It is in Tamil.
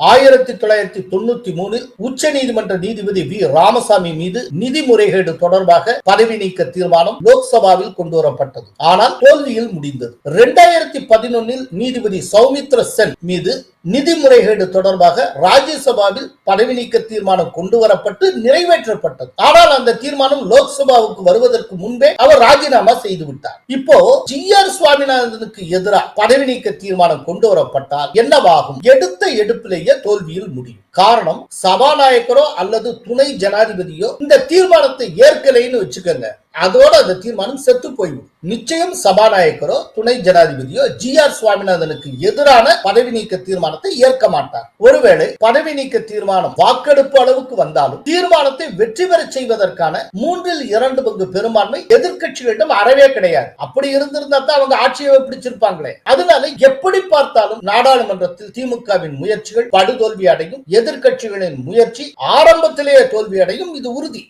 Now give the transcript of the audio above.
ஆயிரத்தி தொள்ளாயிரத்தி தொண்ணூத்தி மூணில் உச்ச நீதிமன்ற நீதிபதி வி. ராமசாமி மீது நிதி முறைகேடு தொடர்பாக பதவி நீக்க தீர்மானம் லோக்சபாவில் கொண்டு வரப்பட்டது ஆனால் தோல்வியில் முடிந்தது. இரண்டாயிரத்தி பதினொன்னில் நீதிபதி சௌமித்ர சென் மீது நிதி முறைகேடு தொடர்பாக ராஜ்யசபாவில் பதவி நீக்க தீர்மானம் கொண்டு வரப்பட்டு நிறைவேற்றப்பட்டது. ஆனால் அந்த தீர்மானம் லோக்சபாவுக்கு வருவதற்கு முன்பே அவர் ராஜினாமா செய்து விட்டார் இப்போ ஜி. ஆர். சுவாமிநாதனுக்கு எதிராக பதவி நீக்க தீர்மானம் கொண்டு வரப்பட்டால் என்னவாகும்? எடுத்த எடுப்பிலே தோல்வியில் முடியும். காரணம் சபாநாயகரோ அல்லது துணை ஜனாதிபதியோ இந்த தீர்மானத்தை ஏற்கலைன்னு வச்சுக்கோங்க. அதோட அந்த தீர்மானம் செத்து போய்விடும். நிச்சயம் சபாநாயகரோ துணை ஜனாதிபதியோ ஜி ஆர் சுவாமிநாதனுக்கு எதிரான பதவி நீக்க தீர்மானத்தை ஏற்க மாட்டார். ஒருவேளை பதவி நீக்க தீர்மானம் வாக்கெடுப்பு அளவுக்கு வந்தாலும் தீர்மானத்தை வெற்றி பெற செய்வதற்கான மூன்றில் இரண்டு பங்கு பெரும்பான்மை எதிர்கட்சிகளிடம் அறவே கிடையாது. அப்படி இருந்திருந்தா தான் அவங்க ஆட்சியை பிடிச்சிருப்பாங்களே அதனால எப்படி பார்த்தாலும் நாடாளுமன்றத்தில் திமுகவின் முயற்சிகள் படுதோல்வி அடையும். எதிர்க்கட்சிகளின் முயற்சி ஆரம்பத்திலேயே தோல்வி அடையும் இது உறுதி.